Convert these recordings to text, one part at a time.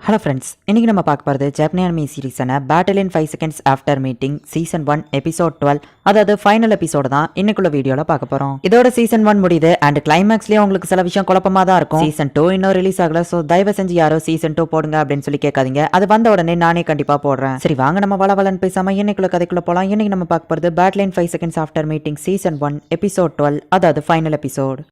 Hello friends இன்றைக்கி நம்ம பார்க்க போகிறது ஜப்னியானமி சீரீஸான battle in five seconds after meeting season one episode twelve அதாவது ஃபைனல் எபிசோடு தான் இன்னைக்குள்ள வீடியோவில் பார்க்க போகிறோம் இதோட சீசன் ஒன் முடியுது அண்ட் கிளைமேக்ஸ்லேயே உங்களுக்கு சில விஷயம் குழப்பமாக தான் இருக்கும். சீசன் டூ இன்னும் ரிலீஸ் ஆகல ஸோ தயவு செஞ்சு யாரோ சீசன் டூ போடுங்க அப்படின்னு சொல்லி கேட்காதீங்க. அது வந்த உடனே நானே கண்டிப்பாக போடுறேன். சரி வாங்க நம்ம வள வளன்னு பேசாமல் இன்னைக்குள்ள கதைக்குள்ள போகலாம் இன்னைக்கு நம்ம பார்க்க போகிறது battle in five seconds after meeting season one episode twelve அதாவது ஃபைனல் எபிசோட்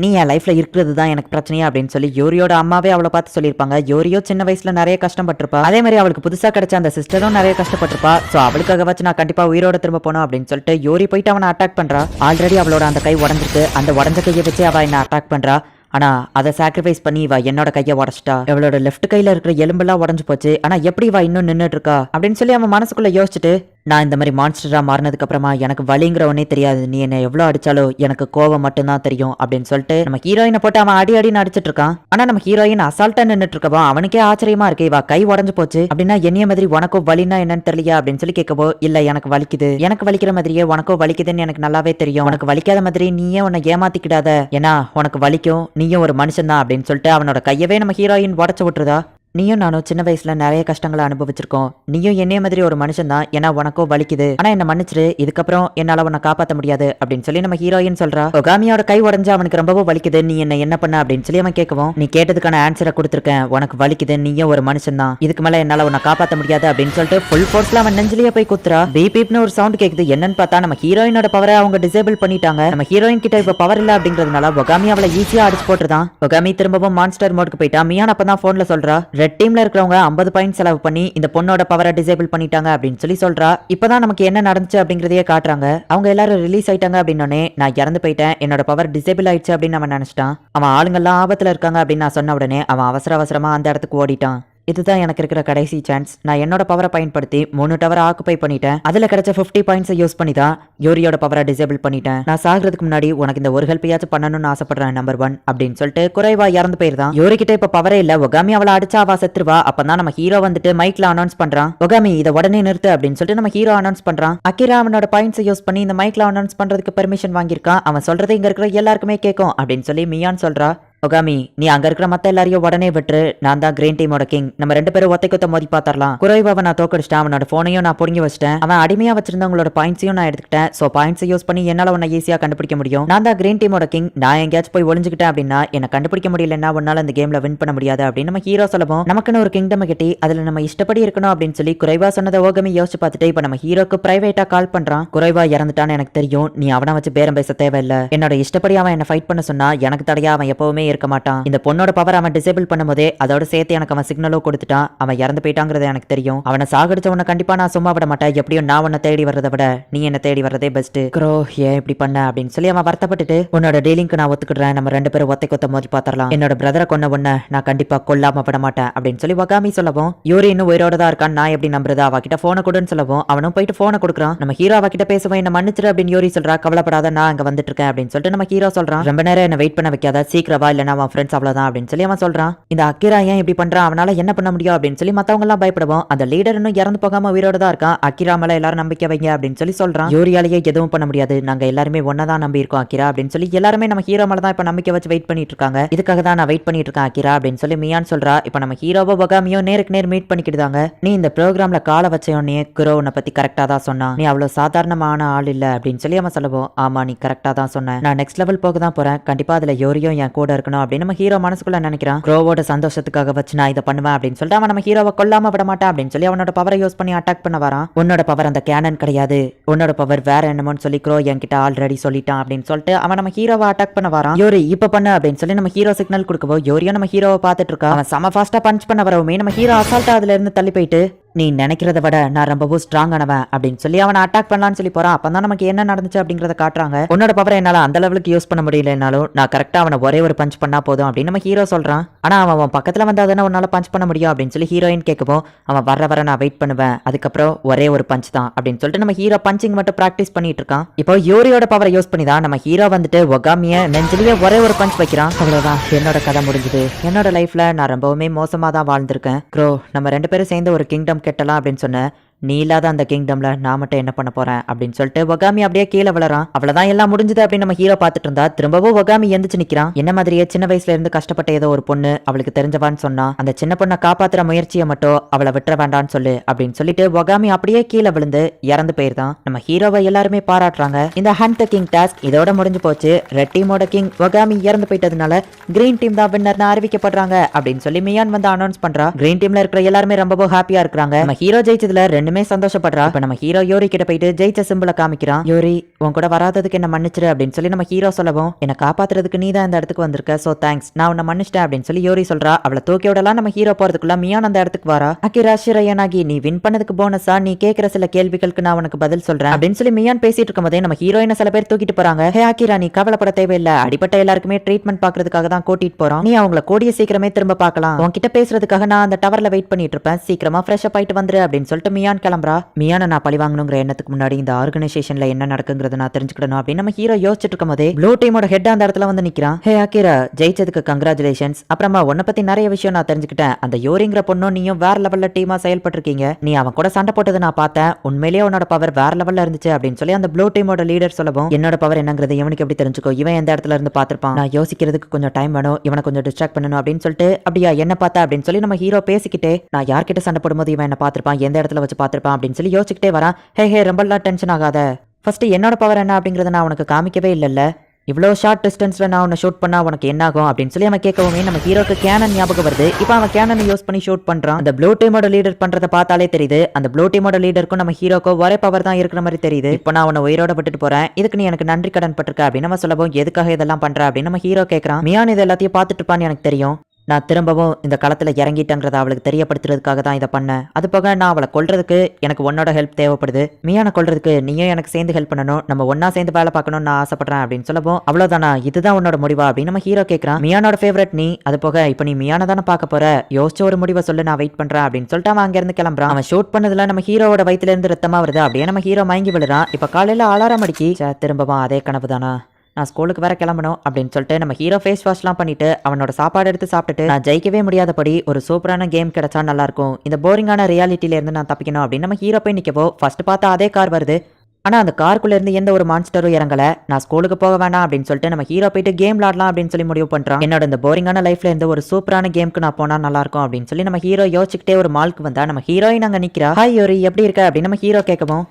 நீ என் லைஃப்பில் இருக்கிறது தான் எனக்கு பிரச்சனையா? அப்படின்னு சொல்லி யோரியோட அம்மாவே அவளை பார்த்து சொல்லியிருப்பாங்க. யோரியோ சின்ன வயசில் நிறைய கஷ்டப்பட்டிருப்பா. அதே மாதிரி அவளுக்கு புதுசாக கிடைச்ச அந்த சிஸ்டரும் நிறைய கஷ்டப்பட்டிருப்பா. ஸோ அவளுக்காக வச்சு நான் கண்டிப்பாக உயிரோட திரும்ப போனோம் அப்படின்னு சொல்லிட்டு யோரி போயிட்டு அவனை அட்டாக் பண்ணுறா ஆல்ரெடி அவளோட அந்த கை உடஞ்சிருக்கு. அந்த உடஞ்ச கையை வச்சு அவள் என்ன அட்டாக் பண்ணுறா ஆனா அதை சாக்ரிஃபைஸ் பண்ணி இவா என்னோட கையை உடச்சிட்டா. இவளோட லெஃப்ட் கையில இருக்கிற எலும்பெல்லாம் உடஞ்சு போச்சு. ஆனா எப்படி இவா இன்னும் நின்றுட்டு இருக்கா? அப்படின்னு சொல்லி அவன் மனசுக்குள்ள யோசிச்சுட்டு நான் இந்த மாதிரி மான்ஸ்டராக மாறினதுக்கு அப்புறமா எனக்கு வலிங்கிற ஒன்னே தெரியாது. நீ என்ன எவ்வளோ அடிச்சாலும் எனக்கு கோவம் மட்டும்தான் தெரியும் அப்படின்னு சொல்லிட்டு நம்ம ஹீரோயினை போட்டு அவன் அடி அடின்னு அடிச்சிட்டு இருக்கான். ஆனா நம்ம ஹீரோயின் அசால்ட்டா நின்றுட்டு இருக்கவோ? அவனுக்கே ஆச்சரியமா இருக்கு. இவா கை உடஞ்சு போச்சு. அப்படின்னா என்னைய மாதிரி உனக்கும் வலினா என்னன்னு தெரியலையா அப்படின்னு சொல்லி கேட்கவோ இல்ல எனக்கு வலிக்குது. எனக்கு வலிக்கிற மாதிரியே உனக்கும் வலிக்குதுன்னு எனக்கு நல்லாவே தெரியும். உனக்கு வலிக்காத மாதிரி நீயே உன்னை ஏமாத்திக்கிடாத. ஏன்னா உனக்கு வலிக்கும். நீயும் ஒரு மனுஷன் தான் அப்படின்னு சொல்லிட்டு அவனோட கையவே நம்ம ஹீரோயின் உடச்சு விட்டுருதா? நீயும் நானும் சின்ன வயசுல நிறைய கஷ்டங்களை அனுபவிச்சிருக்கோம். நீயும் என்னைய மாதிரி ஒரு மனுஷன் தான் ஏன்னா உனக்கும் வலிக்குது. ஆனா என்ன மன்னிச்சிரு. இதுக்கப்புறம் என்னால உன்னை காப்பாத்த முடியாது. அப்படின்னு சொல்லி நம்ம ஹீரோயின் சொல்றா. ஒகாமியோட கை உடஞ்சு அவனுக்கு ரொம்பவும் வலிக்குது. நீ என்ன என்ன பண்ண அப்படின்னு சொல்லி அவன் கேட்கவும் நீ கேட்டதுக்கான ஆன்சரை கொடுத்துருக்கேன். உனக்கு வலிக்குது. நீயும் ஒரு மனுஷன் தான் இதுக்கு மேல என்னால உன்னை காப்பாத்த முடியாது. அப்படின்னு சொல்லிட்டு ஃபுல் ஃபோர்ஸ்ல அவன் நெஞ்சிலேயே போய் குத்துறா. பீப்னு ஒரு சவுண்ட் கேக்குது. என்னன்னு பார்த்தா நம்ம ஹீரோயினோட பவரை அவங்க டிசேபிள் பண்ணிட்டாங்க. நம்ம ஹீரோயின் கிட்ட இப்ப பவர் இல்ல அப்படிங்கறதுனால ஒகாமி அவளை ஈஸியா அடிச்சு போட்டுருதான். ஒகாமி திரும்பவும் மான்ஸ்டர் மோடுக்கு போயிட்டா. மியான் அப்பதான் போன்ல சொல்றா ரெட் டீமில் இருக்கிறவங்க ஐம்பது பாயிண்ட் செலவு பண்ணி இந்த பொண்ணோட பவரை டிசேபிள் பண்ணிட்டாங்க அப்படின்னு சொல்லி சொல்றா. இப்போதான் நமக்கு என்ன நடந்துச்சு அப்படிங்கிறதையே காட்டுறாங்க. அவங்க எல்லாரும் ரிலீஸ் ஆயிட்டாங்க அப்படின்னோடனே நான் இறந்து போயிட்டேன் என்னோட பவர் டிசேபிள் ஆயிடுச்சு அப்படின்னு அவன் நினச்சிட்டான். அவன் ஆளுங்கெல்லாம் ஆபத்தில் இருக்காங்க அப்படின்னு நான் சொன்ன உடனே அவன் அவசர அவசரமாக அந்த இடத்துக்கு ஓடிட்டான். இதுதான் எனக்கு இருக்கிற கடைசி சான்ஸ் நான் என்னோட பவரை பயன்படுத்தி மூணு டவரை ஆக்குப்பை பண்ணிட்டேன். அதுல கிடைச்ச 50 பாயிண்ட்ஸை யூஸ் பண்ணி தான் யோரியோட பவரை டிசேபிள் பண்ணிட்டேன். நான் சாகிறதுக்கு முன்னாடி உனக்கு இந்த ஒரு ஹெல்ப்பையாச்சும் பண்ணணும்னு ஆசைப்படுறேன் நம்பர் ஒன் அப்படின்னு சொல்லிட்டு குறைவா இறந்து போயிருந்தான் யூரி கிட்ட இப்ப பவரே இல்ல. ஒகாமி அவளை அடிச்சா அவ செத்துருவா. அப்பதான் நம்ம ஹீரோ வந்துட்டு மைக்ல அனௌன்ஸ் பண்றான். ஒகாமி இதை உடனே நிறுத்து அப்படின்னு சொல்லிட்டு நம்ம ஹீரோ அனௌன்ஸ் பண்றான். அக்கிரா அவனோட பாயிண்ட்ஸை யூஸ் பண்ணி இந்த மைக்ல அனௌன்ஸ் பண்றதுக்கு பெர்மிஷன் வாங்கியிருக்கான். அவன் சொல்றது இங்க இருக்கிற எல்லாருக்குமே கேட்கும் அப்படின்னு சொல்லி மியான் சொல்றா. ஒகாமி நீ அங்க இருக்கிற மத்த எல்லாரையும் உடனே விட்டு நான் தான் கிரீன் டீமோட கிங் நம்ம ரெண்டு பேரும் ஒத்தை கொத்த மோதி பாத்திரலாம். குறைவாவை நான் தோக்கடிச்சிட்டேன். அவனோட போனையும் நான் புடுங்கி வச்சிட்டேன். அவன் அடிமையா வச்சிருந்தவங்களோட பாயிண்ட்ஸையும் நான் எடுத்துக்கிட்டேன். சோ பாயிண்ட்ஸை யூஸ் பண்ணி என்னால உன்னை ஈஸியா கண்டுபிடிக்க முடியும். நான் தான் கிரீன் டீமோட கிங் நான் எங்கேயாச்சும் போய் ஒளிஞ்சுக்கிட்டேன் அப்படின்னா என்ன கண்டுபிடிக்க முடியலன்னா உன்னால அந்த கேம்ல வின் பண்ண முடியாது அப்படின்னு நம்ம ஹீரோ சொல்லவும் நமக்குன்னு ஒரு கிங்டம் கட்டி அதுல நம்ம இஷ்டப்படி இருக்கணும் அப்படின்னு சொல்லி குறைவா சொன்னதை ஓகமி யோசிச்சு பார்த்துட்டு இப்ப நம்ம ஹீரோக்கு பிரைவேட்டா கால் பண்றான். குறைவா இறந்துட்டான்னு எனக்கு தெரியும். நீ அவனை வச்சு பேரம் பேச தேவையில்லை. என்னோட இஷ்டப்படி அவன் என்ன ஃபைட் பண்ண சொன்னா எனக்கு தடையா அவன் எப்பவுமே இருக்க மாட்டான். இந்த பொண்ணோட பவர் அவன் டிசேபிள் பண்ணும்போதே அதோட சேர்த்து எனக்கு அவன் சிக்னலோ கொடுத்துட்டான் அவன் இறந்து போயிட்டாங்கிறது எனக்கு தெரியும். அவனை சாகடிச்சவனை கண்டிப்பா நான் சும்மா விட மாட்டேன். எப்படியும் நான் உன்னை தேடி வர்றதை விட நீ என்ன தேடி வர்றதே பெஸ்ட் க்ரோ ஏன் இப்படி பண்ண? அப்படின்னு சொல்லி அவன் வருத்தப்பட்டுட்டு உன்னோட டீலிங்க்கு நான் ஒத்துக்கிடுறேன். நம்ம ரெண்டு பேரும் ஒத்தை கொத்த மோதி பாத்திரலாம். என்னோட பிரதரை கொன்ன உன்ன நான் கண்டிப்பா கொல்லாம விட மாட்டேன் அப்படின்னு சொல்லி வகாமி சொல்லவும் யூரி இன்னும் உயிரோட தான் இருக்கான் நான் எப்படி நம்புறது? அவகிட்ட போனை கொடுன்னு சொல்லவும் அவனும் போயிட்டு போனை கொடுக்குறான். நம்ம ஹீரோ அவகிட்ட பேசுவேன் என்ன மன்னிச்சிரு அப்படின்னு யூரி சொல்றா. கவலைப்படாத நான் அங்க வந்துட்டு இருக்கேன் அப்படின்னு சொல்லிட்டு நம்ம ஹீரோ சொல்றான். ரொம்ப நேரம் என்ன வெயிட் பண்ண வைக்காத. சீக்கிரவா இல்லைனா அவன் ஃப்ரெண்ட்ஸ் அவ்வளோதான் அப்படின்னு சொல்லி அவன் சொல்றான். இந்த அக்கிரா ஏன் இப்படி பண்ணுறான் அவனால என்ன பண்ண முடியும் அப்படின்னு சொல்லி மத்தவங்க எல்லாம் பயப்படுவோம். அந்த லீடர் இன்னும் இறந்து போகாம உயிரோட தான் இருக்கான். அக்கிரா மேலே எல்லாரும் நம்பிக்கை வைங்க அப்படின்னு சொல்லி சொல்றான். யூரியாலேயே எதுவும் பண்ண முடியாது. நாங்கள் எல்லாருமே ஒன்னதான் நம்பி இருக்கோம் அக்கிரா அப்படின்னு சொல்லி எல்லாருமே நம்ம ஹீரோ மேலே தான் இப்போ நம்பிக்கை வச்சு வெயிட் பண்ணிட்டு இருக்காங்க. இதுக்காக தான் நான் வெயிட் பண்ணிட்டு இருக்கேன் அக்கிரா அப்படின்னு சொல்லி மியான் சொல்றா. இப்போ நம்ம ஹீரோவோ பகாமியோ நேருக்கு நேர் மீட் பண்ணிக்கிட்டாங்க நீ இந்த ப்ரோக்ராம்ல காலை வச்சோடனே குரோ உன்னை பத்தி கரெக்டா தான் சொன்னான். நீ அவ்வளவு சாதாரணமான ஆள் இல்லை அப்படின்னு சொல்லி அவன் சொல்லுவோம் ஆமா நீ கரெக்டா தான் சொன்னேன் நான் நெக்ஸ்ட் லெவல் போக தான் போறேன். கண்டிப்பாக அதில் யோரியும் என் கூட இருக்கணும். அப்படின்னு நம்ம ஹீரோ மனசுக்குள்ள நினைக்கிறான். குரோவோட சந்தோஷத்துக்காக வச்சு நான் இதை பண்ணுவேன் அப்படின்னு சொல்லிட்டு அவன் நம்ம ஹீரோவை கொல்லாம விட மாட்டான் அப்படின்னு சொல்லி அவனோட பவரை யூஸ் பண்ணி அட்டாக் பண்ண வரான். உன்னோட பவர் அந்த கேனன் கிடையாது. உன்னோட பவர் வேற என்னமோன்னு சொல்லி க்ரோ என்கிட்ட ஆல்ரெடி சொல்லிட்டான் அப்படின்னு சொல்லிட்டு அவன் நம்ம ஹீரோவை அட்டாக் பண்ண வரான். யோரி இப்ப பண்ணு அப்படின்னு சொல்லி நம்ம ஹீரோ சிக்னல் கொடுக்கவோ யோரியும் நம்ம ஹீரோவை பார்த்துட்டு இருக்கா. அவன் செம ஃபாஸ்டா பஞ்ச் பண்ண வரவுமே நம்ம ஹீரோ அசால்ட்டா அதுல இருந்து தள்ளி போயிட்டு நீ நினைக்கிறத விட நான் ரொம்பவும் ஸ்ட்ராங் ஆனவன் அப்படின்னு சொல்லி அவனை அட்டாக் பண்ணலாம்னு சொல்லி போறான். அப்பதான் நமக்கு என்ன நடந்துச்சு அப்படிங்கறத காட்டுறாங்க. உன்னோட பவரை என்னால அந்த லெவலுக்கு யூஸ் பண்ண முடியலனாலும் நான் கரெக்டா அவனை ஒரே ஒரு பஞ்ச் பண்ணா போதும் அப்படின்னு நம்ம ஹீரோ சொல்றான். ஆனா அவன் அவன் பக்கத்துல வந்தா தானே உன்னால பஞ்ச் பண்ண முடியும் அப்படின்னு சொல்லி ஹீரோயின் கேட்கவும் அவன் வர வர நான் வெயிட் பண்ணுவேன். அதுக்கப்புறம் ஒரே ஒரு பஞ்ச் தான் அப்படின்னு சொல்லிட்டு நம்ம ஹீரோ பஞ்சிங் மட்டும் பிராக்டிஸ் பண்ணிட்டு இருக்கான். இப்போ யூரியோட பவரை யூஸ் பண்ணி தான் நம்ம ஹீரோ வந்துட்டு ஒகாமிய நெஞ்சிலேயே ஒரே ஒரு பஞ்ச் வைக்கிறான். அவ்வளவுதான். என்னோட கதை முடிஞ்சுது. என்னோட லைஃப்ல நான் ரொம்பவுமே மோசமா தான் வாழ்ந்திருக்கேன். க்ரோ நம்ம ரெண்டு பேரும் சேர்ந்து ஒரு கிங்டம் கெட்டலாம் அப்படின்னு சொன்னேன் நீ இல்லாத அந்த கிங்டம்ல நான் மட்டும் என்ன பண்ண போறேன்? அப்படின்னு சொல்லிட்டு ஒகாமி அப்படியே கீழே வளரான் அவ்வளவுதான் எல்லாம் முடிஞ்சது அப்படின்னு நம்ம ஹீரோ பார்த்துட்டு இருந்தா திரும்பவும் ஒகாமி எந்திரிச்சு நிக்கிறான். என்ன மாதிரியே சின்ன வயசுல இருந்து கஷ்டப்பட்ட ஏதோ ஒரு பொண்ணு அவளுக்கு தெரிஞ்சவான்னு சொன்னா அந்த சின்ன பொண்ணை காப்பாத்துற முயற்சியை மட்டும் அவளை விட்டுற வேண்டாம்னு சொல்லு அப்படின்னு சொல்லிட்டு ஒகாமி அப்படியே கீழே விழுந்து இறந்து போயிருந்தான். நம்ம ஹீரோவை எல்லாருமே பாராட்டுறாங்க. இந்த ஹண்ட் த கிங் டாஸ்க் இதோட முடிஞ்சு போச்சு. ரெட் டீமோட கிங் ஒகாமி இறந்து போயிட்டதுனால கிரீன் டீம் தான் வின்னர்னு அறிவிக்கப்படுறாங்க அப்படின்னு சொல்லி மியான் வந்து அனௌன்ஸ் பண்றா. கிரீன் டீம்ல இருக்கிற எல்லாருமே ரொம்ப ஹாப்பியா இருக்கிறாங்க. நம்ம ஹீரோ ஜெயிச்சதுல ரெண்டு ரெண்டுமே சந்தோஷப்படுறா. இப்ப நம்ம ஹீரோ யோரி கிட்ட போயிட்டு ஜெயிச்ச சிம்பிள காமிக்கிறான் யோரி உன் கூட வராததுக்கு என்ன மன்னிச்சிரு அப்படின்னு சொல்லி நம்ம ஹீரோ சொல்லவும் என்ன காப்பாத்துறதுக்கு நீ தான் இந்த இடத்துக்கு வந்திருக்க சோ தேங்க்ஸ் நான் உன்னை மன்னிச்சிட்டேன் அப்படின்னு சொல்லி யோரி சொல்றா. அவளை தூக்கி விடலாம் நம்ம ஹீரோ போறதுக்குள்ள மியான் அந்த இடத்துக்கு வரா. அகிரா ஷிரையனாகி நீ வின் பண்ணதுக்கு போனஸா நீ கேக்குற சில கேள்விகளுக்கு நான் உனக்கு பதில் சொல்றேன் அப்படின்னு சொல்லி மியான் பேசிட்டு இருக்கும்போதே நம்ம ஹீரோயினை சில பேர் தூக்கிட்டு போறாங்க. ஹே அகிரா நீ கவலைப்பட தேவையில்லை. அடிப்பட்ட எல்லாருக்குமே ட்ரீட்மெண்ட் பாக்குறதுக்காக தான் கூட்டிட்டு போறோம். நீ அவங்கள கூடிய சீக்கிரமே திரும்ப பார்க்கலாம். உன்கிட்ட பேசுறதுக்காக நான் அந்த டவர்ல வெயிட் பண்ணிட்டு இருப்பேன். சீக்கிரமா ஃப்ரெஷ் அப் ஆயிட்டு வந்துரு அப்படின்னு சொல்லிட்டு மியான் கிளம்புறா. மியான நான் பழி வாங்கணுங்கிற எண்ணத்துக்கு முன்னாடி இந்த ஆர்கனைசேஷன்ல என்ன நடக்குங்கிறத நான் தெரிஞ்சுக்கணும் அப்படின்னு நம்ம ஹீரோ யோசிச்சுட்டு இருக்கும் போதே ப்ளூ டீமோட ஹெட் அந்த இடத்துல வந்து நிக்கிறான் ஹே அக்கீரா ஜெயிச்சதுக்கு கங்க்ராச்சுலேஷன்ஸ் அப்புறமா உன்னை பத்தி நிறைய விஷயம் நான் தெரிஞ்சுக்கிட்டேன். அந்த யோரிங்கிற பொண்ணும் நீயும் வேற லெவல்ல டீமா செயல்பட்டிருக்கீங்க. நீ அவன் கூட சண்டை போட்டதை நான் பார்த்தேன். உண்மையிலேயே உன்னோட பவர் வேற லெவல்ல இருந்துச்சு அப்படின்னு சொல்லி அந்த ப்ளூ டீமோட லீடர் சொல்லவும் என்னோட பவர் என்னங்கிறது இவனுக்கு எப்படி தெரிஞ்சுக்கோ? இவன் எந்த இடத்துல இருந்து பார்த்திருப்பான்? நான் யோசிக்கிறதுக்கு கொஞ்சம் டைம் வேணும். இவனை கொஞ்சம் டிஸ்ட்ராக்ட் பண்ணணும். அப்படின்னு சொல்லிட்டு அப்படியா என்ன பார்த்தா? அப்படின்னு சொல்லி நம்ம ஹீரோ பேசிக்கிட்டே நான் யார்கிட்ட சண்டை போடும்போது இவன் என்ன பார்த்திருப்பான்? எந்த இடத்துல வச்சு பார்த்து பார்த்துருப்பான் அப்படின்னு சொல்லி யோசிச்சுக்கிட்டே வரான். ஹே ஹே ரொம்பலாம் டென்ஷன் ஆகாத. ஃபர்ஸ்ட் என்னோட பவர் என்ன அப்படிங்கறத நான் உனக்கு காமிக்கவே இல்லைல்ல. இவ்வளோ ஷார்ட் டிஸ்டன்ஸ்ல நான் உன்னை ஷூட் பண்ணால் உனக்கு என்ன ஆகும் அப்படின்னு சொல்லி அவன் கேட்கவுமே நம்ம ஹீரோக்கு கேனன் ஞாபகம் வருது. இப்போ அவன் கேனனை யூஸ் பண்ணி ஷூட் பண்ணுறான் அந்த ப்ளூ டீமோட லீடர் பண்ணுறத பார்த்தாலே தெரியுது. அந்த ப்ளூ டீமோட லீடருக்கும் நம்ம ஹீரோக்கும் ஒரே பவர் தான் இருக்கிற மாதிரி தெரியுது. இப்போ நான் உன்னை உயிரோட பட்டுட்டு போறேன். இதுக்கு நீ எனக்கு நன்றி கடன் பட்டிருக்க அப்படின்னு நம்ம சொல்லவும் எதுக்காக இதெல்லாம் பண்ணுற அப்படின்னு நம்ம ஹீரோ கேட்கறான் மியான் இது எல்லாத்தையும் பார்த்துட்டு இருப்பான்னு எனக்கு தெரியும். நான் திரும்பவும் இந்த களத்தில் இறங்கிட்டேங்கிறத அவளுக்கு தெரியப்படுத்துறதுக்காக தான் இதை பண்ணேன். அது போக நான் அவளை கொள்றதுக்கு எனக்கு உன்னோட ஹெல்ப் தேவைப்படுது. மியான கொள்றதுக்கு நீயும் எனக்கு சேர்ந்து ஹெல்ப் பண்ணணும். நம்ம ஒன்னா சேர்ந்து வேலை பார்க்கணும்னு நான் ஆசைப்படுறேன் அப்படின்னு சொல்லவும் அவ்வளோதானா இதுதான் உன்னோட முடிவா? அப்படின்னு நம்ம ஹீரோ கேட்கறான் மியானோட ஃபேவரட் நீ அது போக இப்போ நீ மியானை தானே பார்க்க போற? யோசிச்ச ஒரு முடிவை சொல்லு நான் வெயிட் பண்றேன் அப்படின்னு சொல்லிட்டு அவன் அங்கிருந்து கிளம்புறான். அவன் ஷூட் பண்ணதுல நம்ம ஹீரோவோட வயிற்றுலேருந்து இருந்து ரத்தமா வருது அப்படியே நம்ம ஹீரோ மயங்கி விழுறான். இப்போ காலையில் அலாரம் அடிக்கி திரும்பவும் அதே கனவு தானா நான் ஸ்கூலுக்கு வேற கிளம்பணும் அப்படின்னு சொல்லிட்டு நம்ம ஹீரோ ஃபேஸ் வாஷ்லாம் பண்ணிட்டு அவனோட சாப்பாடு எடுத்து சாப்பிட்டுட்டு நான் ஜெயிக்கவே முடியாதபடி ஒரு சூப்பரான கேம் கிடைச்சா நல்லா இருக்கும் இந்த போரிங்கான ரியாலிட்டியில இருந்து நான் தப்பிக்கணும் அப்படின்னு நம்ம ஹீரோ போய் நிற்கவோ ஃபர்ஸ்ட் பார்த்தா அதே கார் வருது. ஆனால் அந்த காருக்குள்ள இருந்து எந்த ஒரு மான்ஸ்டரும் இறங்கல. நான் ஸ்கூலுக்கு போக வேணாம் அப்படின்னு சொல்லிட்டு நம்ம ஹீரோ போயிட்டு கேம் விளாடலாம் அப்படின்னு சொல்லி முடிவு பண்றான். என்னோட இந்த போரிங்கான லைஃப்ல இருந்து ஒரு சூப்பரான கேமுக்கு நான் போனா நல்லா இருக்கும் அப்படின்னு சொல்லி நம்ம ஹீரோ யோசிச்சுக்கிட்டே ஒரு மால்க்கு வந்தா நம்ம ஹீரோயின் அங்க நிக்கிறா. ஹாய் யோரி எப்படி இருக்க அப்படின்னு நம்ம ஹீரோ கேட்கவும்.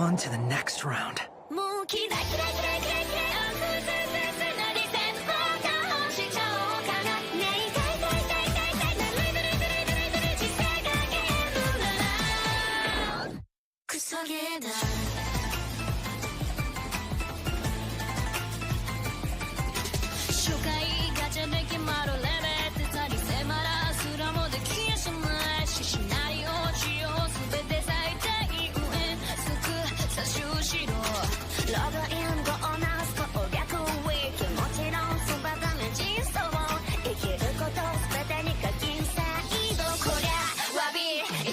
On to the next round. together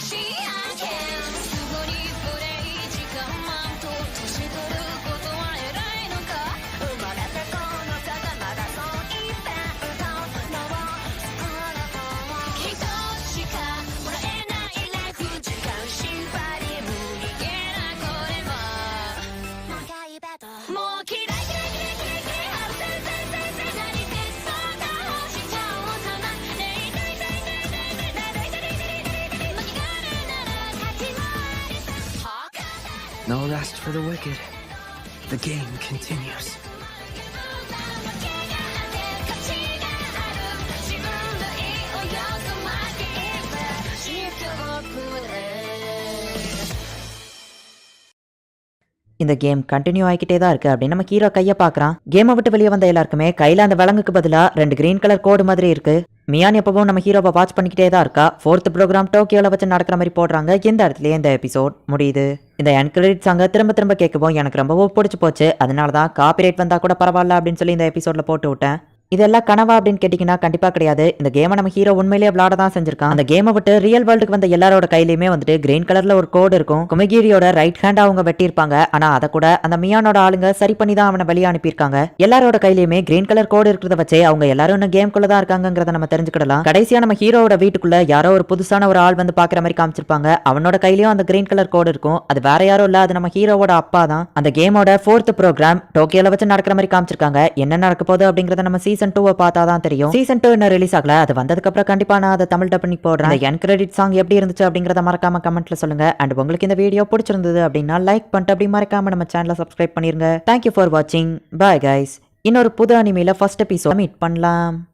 She No rest for the wicked. The game continues. இந்த கேம் கண்டினியூ ஆகிக்கிட்டே தான் இருக்கு அப்படின்னு நம்ம ஹீரோ கையை பார்க்குறான். கேமை விட்டு வெளியே வந்த எல்லாருக்குமே கையில அந்த விலங்குக்கு பதிலா ரெண்டு கிரீன் கலர் கோடு மாதிரி இருக்கு. மியான் எப்பவும் நம்ம ஹீரோவை வாட்ச் பண்ணிக்கிட்டே தான் இருக்கா? ஃபோர்த் ப்ரோக்ராம் டோக்கியோல வச்சு நடக்கிற மாதிரி போடுறாங்க. எந்த இடத்துலயே இந்த எபிசோட் முடியுது? இந்த என்கரேஜ் சாங்க திரும்ப திரும்ப கேட்கவும் எனக்கு ரொம்பவும் பிடிச்சி போச்சு. அதனால தான் காப்பிரைட் வந்தா கூட பரவாயில்ல அப்படின்னு சொல்லி இந்த எபிசோட்ல போட்டு விட்டேன். இதெல்லாம் கனவா அப்படின்னு கேட்டிங்கன்னா கண்டிப்பா கிடையாது. இந்த கேமை நம்ம ஹீரோ உண்மையிலேயே விளாட தான் செஞ்சிருக்கான். அந்த கேமை விட்டு ரியல் வேர்ல்டுக்கு வந்த எல்லாரோட கையிலயுமே வந்துட்டு கிரீன் கலர்ல ஒரு கோடு இருக்கும். குமகிரியோட ரைட் ஹேண்ட் அவங்க வெட்டியிருப்பாங்க. ஆனா அதை கூட அந்த மியானோட ஆளுங்க சரி பண்ணி தான் அவனை வெளியே அனுப்பியிருக்காங்க. எல்லாரோட கையிலயுமே கிரீன் கலர் கோடு இருக்கிறத வச்சே அவங்க எல்லாரும் இன்னும் கேம்குள்ள தான் இருக்காங்கிறத நம்ம தெரிஞ்சுக்கிடலாம். கடைசியா நம்ம ஹீரோவோட வீட்டுக்குள்ள யாரோ ஒரு புதுசான ஒரு ஆள் வந்து பாக்குற மாதிரி காமிச்சிருப்பாங்க. அவனோட கையிலயும் அந்த கிரீன் கலர் கோடு இருக்கும். அது வேற யாரும் இல்ல அது நம்ம ஹீரோவோட அப்பா தான். அந்த கேமோட ஃபோர்த் ப்ரோக்ராம் டோக்கியோல வச்சு நடக்கிற மாதிரி காமிச்சிருக்காங்க. என்ன நடக்க போகுது அப்படிங்கறத நம்ம சீசன் டூவை பார்த்தா தான் தெரியும். சீசன் டூ இன்னும் ரிலீஸ் ஆகல. அது வந்ததுக்கு அப்புறம் கண்டிப்பா நான் அதை தமிழ் டப் பண்ணி போடுறேன். என் கிரெடிட் சாங் எப்படி இருந்துச்சு அப்படிங்கறத மறக்காம கமெண்ட்ல சொல்லுங்க. அண்ட் உங்களுக்கு இந்த வீடியோ பிடிச்சிருந்தது அப்படின்னா லைக் பண்ணிட்டு அப்படி மறக்காம நம்ம சேனலை சப்ஸ்கிரைப் பண்ணிருங்க. தேங்க்யூ ஃபார் வாட்சிங் பாய் கைஸ் இன்னொரு புது அனிமையில ஃபர்ஸ்ட் எபிசோட் மீட் பண்ணலாம்.